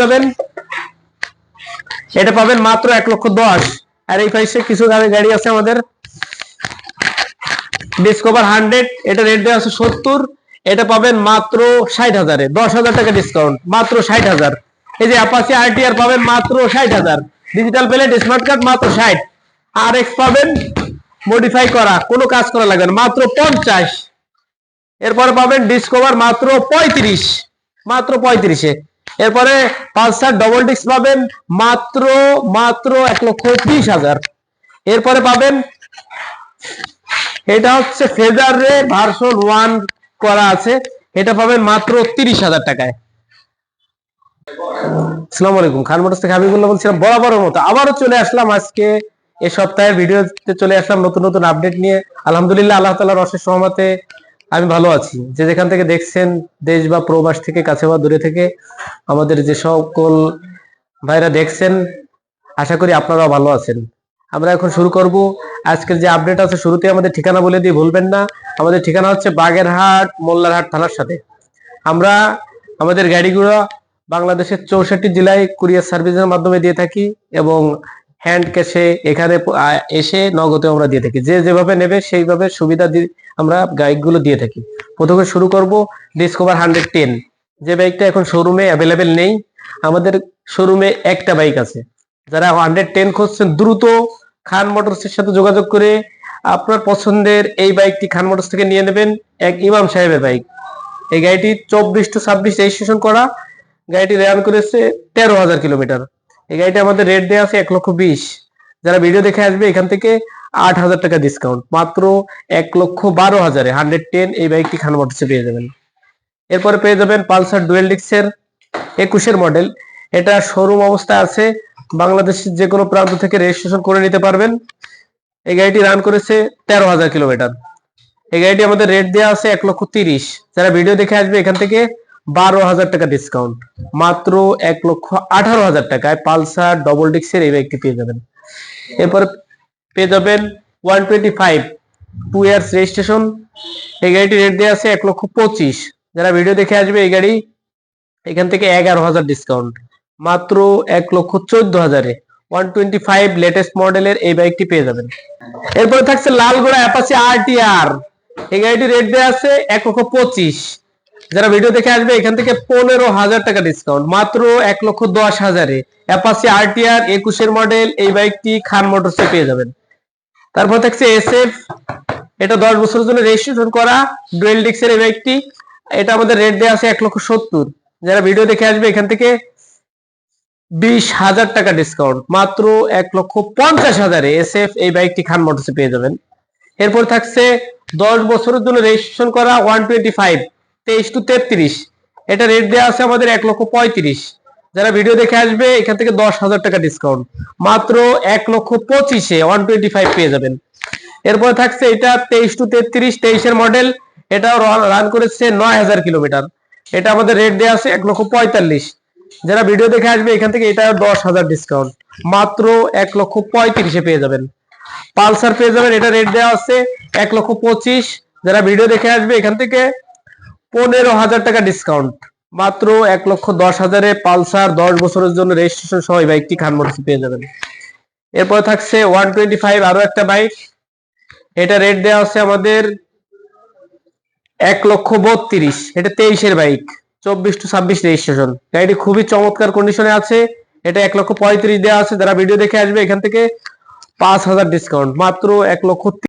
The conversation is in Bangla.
যাবেন? এটা পাবেন মাত্র এক লক্ষ দশ। আর এই কিছু গাড়ি আছে আমাদের। ডিসকভার হান্ড্রেড এটা রেট দেওয়া আছে সত্তর, এটা পাবেন মাত্র ষাট হাজারে। দশ হাজার টাকা ডিসকাউন্ট মাত্র ষাট হাজার। এই যে পাবেন মাত্র ষাট হাজার। ডিজিটাল প্লেট স্মার্ট কার্ড মাত্র ষাট। আর এক্স পাবেন মডিফাই করা, কোনো কাজ করা লাগবে না, মাত্র পঞ্চাশ। এরপরে পাবেন ডিসকভার মাত্র পঁয়ত্রিশ। মাত্র পঁয়ত্রিশে। এরপরে পালসার ডবল ডিস্ক পাবেন মাত্র মাত্র এক লক্ষ ত্রিশ হাজার। এরপরে পাবেন, এটা হচ্ছে ফেজার ভার্সন ওয়ান করা আছে, এটা পাবেন মাত্র তিরিশ হাজার টাকায়। আসসালামু আলাইকুম, খান মোটরস থেকে হাবিবুল্লাহ বলছিলাম বরাবরের মতো। আবারও চলে আসলাম আজকে এ সপ্তাহের ভিডিওতে চলে আসলাম নতুন নতুন আপডেট নিয়ে। আলহামদুলিল্লাহ, আল্লাহ তালার অশেষ সহমতে আমি ভালো আছি। যে যেখান থেকে দেখছেন, দেশ বা প্রবাস থেকে, কাছে বা দূরে থেকে, আমাদের যে সকল ভাইরা দেখছেন, আশা করি আপনারাও ভালো আছেন। আমরা এখন শুরু করব। আজকের যে আপডেট আছে শুরুতে আমাদের ঠিকানা বলে দিয়ে ভুলবেন না। আমাদের ঠিকানা হচ্ছে বাগেরহাট, মোল্লারহাট থানার সাথে। আমরা আমাদের গাড়িগুলো বাংলাদেশের চৌষট্টি জেলায় কুরিয়ার সার্ভিসের মাধ্যমে দিয়ে থাকি এবং হ্যান্ড ক্যাশে এখানে এসে নগদে আমরা দিয়ে থাকি। যে যেভাবে নেবে সেইভাবে সুবিধা আমরা বাইকগুলো দিয়ে থাকি। প্রথমে শুরু করব ডিসকভার হান্ড্রেড টেন যে বাইকটা এখন শোরুমে অ্যাভেলেবেল নেই, আমাদের শোরুমে একটা বাইক আছে। যারা হান্ড্রেড টেন খুঁজছেন, দ্রুত খান মোটরসের সাথে যোগাযোগ করে আপনার পছন্দের এই বাইকটি খান মোটরস থেকে নিয়ে নেবেন, এক ইমাম সাহেবের বাইক এই গাড়িটি চব্বিশ টু ছাব্বিশ রেজিস্ট্রেশন করা। গাড়িটি রান করেছে তেরো হাজার কিলোমিটার। এই গাড়িটি আমাদের রেট দেওয়া আছে এক লক্ষ বিশ। যারা ভিডিও দেখে আসবে, এখান থেকে আট হাজার টাকা ডিসকাউন্ট মাত্র এক লক্ষ বারো হাজারে হান্ড্রেড টেন এই বাইকটি খান মোটরসে পেয়ে যাবেন। এরপরে পেয়ে যাবেন পালসার ডুয়েল ডিক্সের একুশের মডেল এটা শোরুম অবস্থায় আছে। বাংলাদেশের যে কোনো প্রান্ত থেকে রেজিস্ট্রেশন করে নিতে পারবেন। এই গাড়িটি রান করেছে তেরো হাজার কিলোমিটার এই গাড়িটি আমাদের রেট দেওয়া আছে এক লক্ষ তিরিশ। যারা ভিডিও দেখে আসবে, এখান থেকে বারো হাজার টাকা ডিসকাউন্ট মাত্র এক লক্ষ আঠারো হাজার টাকায় পালসার ডবল ডিক্সের এই বাইকটি পেয়ে যাবেন। এরপরে পেয়ে যাবেন one twenty five two years registration এই গাড়িটি রেট দেওয়া আছে এক লক্ষ পঁচিশ। যারা ভিডিও দেখে আসবে এই গাড়ি, এখান থেকে এগারো হাজার ডিসকাউন্ট মাত্র এক লক্ষ চোদ্দ হাজারে ওয়ান টোয়েন্টি ফাইভ লেটেস্ট মডেলের এই বাইকটি পেয়ে যাবেন। এরপরে থাকছে লালগোড়া অ্যাপাচি আর টি আর এই গাড়িটি রেট দেওয়া আছে এক লক্ষ পঁচিশ। যারা ভিডিও দেখে আসবে, এখান থেকে পনেরো হাজার টাকা ডিসকাউন্ট মাত্র এক লক্ষ দশ হাজারে। অ্যাপাসি আরটিআর একুশের মডেল এই বাইকটি খান মোটরসে পেয়ে যাবেন। তারপর থাকছে এসএফ এটা দশ বছরের জন্য রেজিস্ট্রেশন করা। ডুয়েল ডিক্সের এই বাইকটি এটা আমাদের রেট দেওয়া আছে এক লক্ষ সত্তর। যারা ভিডিও দেখে আসবে, এখান থেকে বিশ হাজার টাকা ডিসকাউন্ট মাত্র এক লক্ষ পঞ্চাশ হাজারে এস এই বাইকটি খান মোটরসে পেয়ে যাবেন। এরপর থাকছে দশ বছরের জন্য রেজিস্ট্রেশন করা ওয়ান টোয়েন্টি ফাইভ তেইশ টু তেত্রিশ। এটা রেট দেওয়া আছে আমাদের এক লক্ষ পঁয়ত্রিশ। যারা ভিডিও দেখে আসবে, এখান থেকে দশ হাজার টাকা ডিসকাউন্ট মাত্র এক লক্ষ পঁচিশে ওয়ান টোয়েন্টি ফাইভ পেয়ে যাবেন। এরপর থাকছে এটা তেইশ টু তেত্রিশ, তেইশের মডেল এটাও রান করেছে নয় হাজার কিলোমিটার এটা আমাদের রেট দেওয়া আছে এক লক্ষ পঁয়তাল্লিশ। যারা ভিডিও দেখে আসবে, এখান থেকে এটা দশ হাজার ডিসকাউন্ট মাত্র এক লক্ষ পঁয়ত্রিশে পেয়ে যাবেন। পালসার পেয়ে যাবেন, এটা রেট দেওয়া আছে এক লক্ষ পঁচিশ। যারা ভিডিও দেখে আসবে, এখান থেকে পনেরো হাজার টাকা ডিসকাউন্ট মাত্র এক লক্ষ দশ হাজারে পালসার দশ বছরের জন্য রেজিস্ট্রেশন সহ এই বাইকটি খান পেয়ে যাবেন। এরপর থাকছে ওয়ান টোয়েন্টি ফাইভ আরও একটা বাইক। এটা রেট দেওয়া আছে আমাদের এক লক্ষ বত্রিশ। এটা তেইশের বাইক, চব্বিশ টু ছাব্বিশ রেজিস্ট্রেশন গাড়িটি খুবই চমৎকার কন্ডিশনে আছে। এটা এক লক্ষ পঁয়ত্রিশ দেওয়া আছে। যারা ভিডিও দেখে আসবে এখান থেকে পাঁচ হাজার ডিসকাউন্ট মাত্র এক লক্ষ